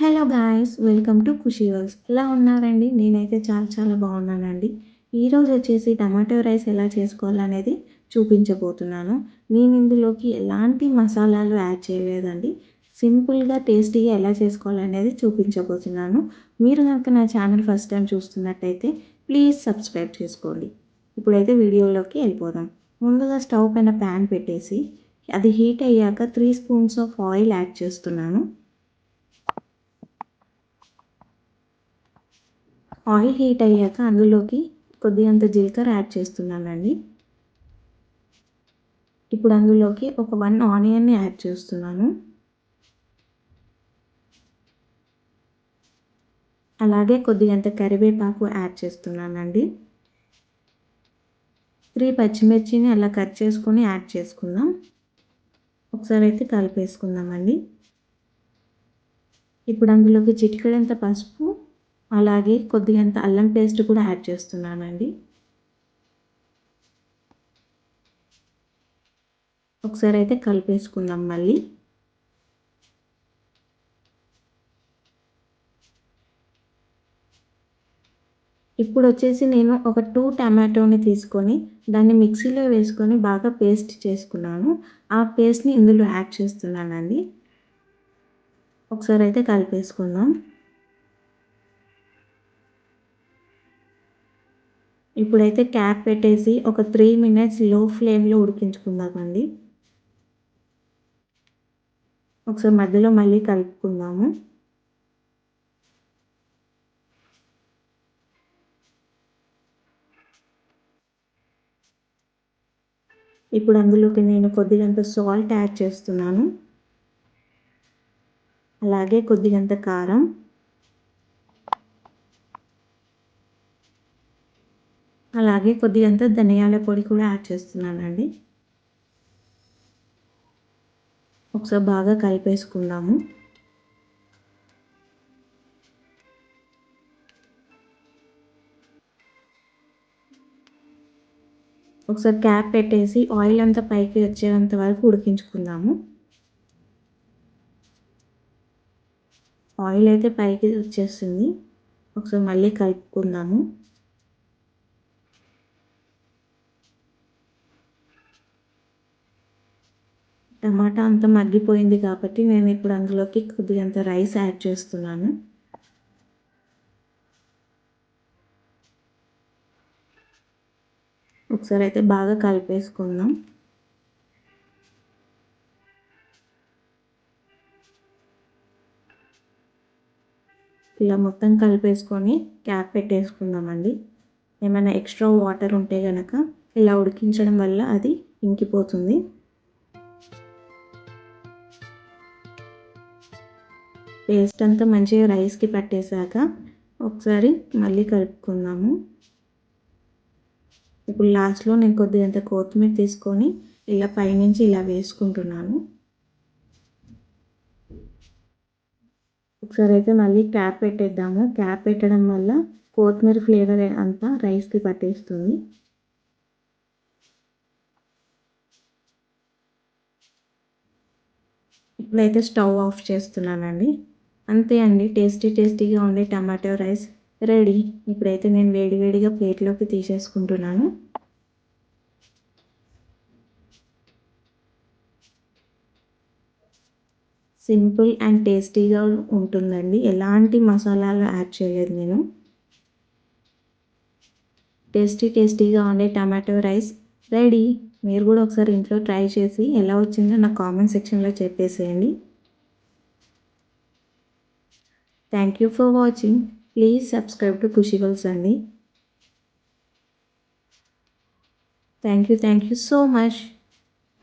Hello guys welcome to Khushi works ఎలా ఉన్నారండి? నేనైతే చాలా చాలా బాగున్నానండి. ఈరోజు వచ్చేసి టమాటో రైస్ ఎలా చేసుకోవాలనేది చూపించబోతున్నాను. నేను ఇందులోకి ఎలాంటి మసాలాలు యాడ్ చేయలేదండి. సింపుల్గా టేస్టీగా ఎలా చేసుకోవాలనేది చూపించబోతున్నాను. మీరు కనుక నా ఛానల్ ఫస్ట్ టైం చూస్తున్నట్టయితే ప్లీజ్ సబ్స్క్రైబ్ చేసుకోండి. ఇప్పుడైతే వీడియోలోకి వెళ్ళిపోదాం. ముందుగా స్టవ్ పైన ప్యాన్ పెట్టేసి అది హీట్ అయ్యాక three spoons of oil add చేస్తున్నాను. ఆయిల్ హీట్ అయ్యాక అందులోకి కొద్దిగంత జీలకర్ర యాడ్ చేస్తున్నానండి. ఇప్పుడు అందులోకి ఒక వన్ ఆనియన్ని యాడ్ చేస్తున్నాను. అలాగే కొద్దిగంత కరివేపాకు యాడ్ చేస్తున్నానండి. త్రీ పచ్చిమిర్చిని అలా కట్ చేసుకొని యాడ్ చేసుకుందాం. ఒకసారి అయితే కలిపేసుకుందామండి. ఇప్పుడు అందులోకి చిటికడంత పసుపు అలాగే కొద్దిగంత అల్లం పేస్ట్ కూడా యాడ్ చేస్తున్నానండి. ఒకసారి అయితే కలిపేసుకుందాం మళ్ళీ. ఇప్పుడు వచ్చేసి నేను ఒక టూ టమాటోని తీసుకొని దాన్ని మిక్సీలో వేసుకొని బాగా పేస్ట్ చేసుకున్నాను. ఆ పేస్ట్ని ఇందులో యాడ్ చేస్తున్నానండి. ఒకసారి అయితే కలిపేసుకుందాం. ఇప్పుడైతే క్యాప్ పెట్టేసి ఒక త్రీ మినిట్స్లో ఫ్లేమ్లో ఉడికించుకుందామండి ఒకసారి మధ్యలో మళ్ళీ కలుపుకుందాము. ఇప్పుడు అందులోకి నేను కొద్దిగంత సాల్ట్ యాడ్ చేస్తున్నాను. అలాగే కొద్దిగంత కారం. అలాగే కొద్దిగంత ధనియాల పొడి కూడా యాడ్ చేస్తున్నానండి. ఒకసారి బాగా కలిపేసుకుందాము. ఒకసారి క్యాప్ పెట్టేసి ఆయిల్ అంతా పైకి వచ్చేంత వరకు ఉడికించుకుందాము. ఆయిల్ అయితే పైకి వచ్చేస్తుంది ఒకసారి మళ్ళీ కలుపుకుందాము. టమాటా అంతా మగ్గిపోయింది కాబట్టి నేను ఇప్పుడు అందులోకి కొద్దిగంత రైస్ యాడ్ చేస్తున్నాను. ఒకసారి అయితే బాగా కలిపేసుకుందాం. ఇలా మొత్తం కలిపేసుకొని క్యాప్ పెట్టేసుకుందామండి. ఏమైనా ఎక్స్ట్రా వాటర్ ఉంటే కనుక ఇలా ఉడికించడం వల్ల అది ఇంకిపోతుంది. పేస్ట్ అంతా మంచిగా రైస్కి పట్టేశాక ఒకసారి మళ్ళీ కలుపుకుందాము. ఇప్పుడు లాస్ట్లో నేను కొద్దిగంత కొత్తిమీర తీసుకొని ఇలా పైనుంచి ఇలా వేసుకుంటున్నాను. ఒకసారి అయితే మళ్ళీ క్యాప్ పెట్టేద్దాము. క్యాప్ పెట్టడం వల్ల కొత్తిమీర ఫ్లేవర్ అంతా రైస్కి పట్టేస్తుంది. ఇప్పుడైతే స్టవ్ ఆఫ్ చేస్తున్నానండి. అంతే అండి. టేస్టీ టేస్టీగా ఉండే టమాటో రైస్ రెడీ. ఇప్పుడైతే నేను వేడివేడిగా ప్లేట్లోకి తీసేసుకుంటున్నాను. సింపుల్ అండ్ టేస్టీగా ఉంటుందండి. ఎలాంటి మసాలాలు యాడ్ చేయలేదు నేను. టేస్టీ టేస్టీగా ఉండే టమాటో రైస్ రెడీ. మీరు కూడా ఒకసారి ఇంట్లో ట్రై చేసి ఎలా వచ్చిందో నా కామెంట్ సెక్షన్లో చెప్పేసేయండి. thank you for watching please subscribe to ఖుషివల్స్ అండి thank you thank you so much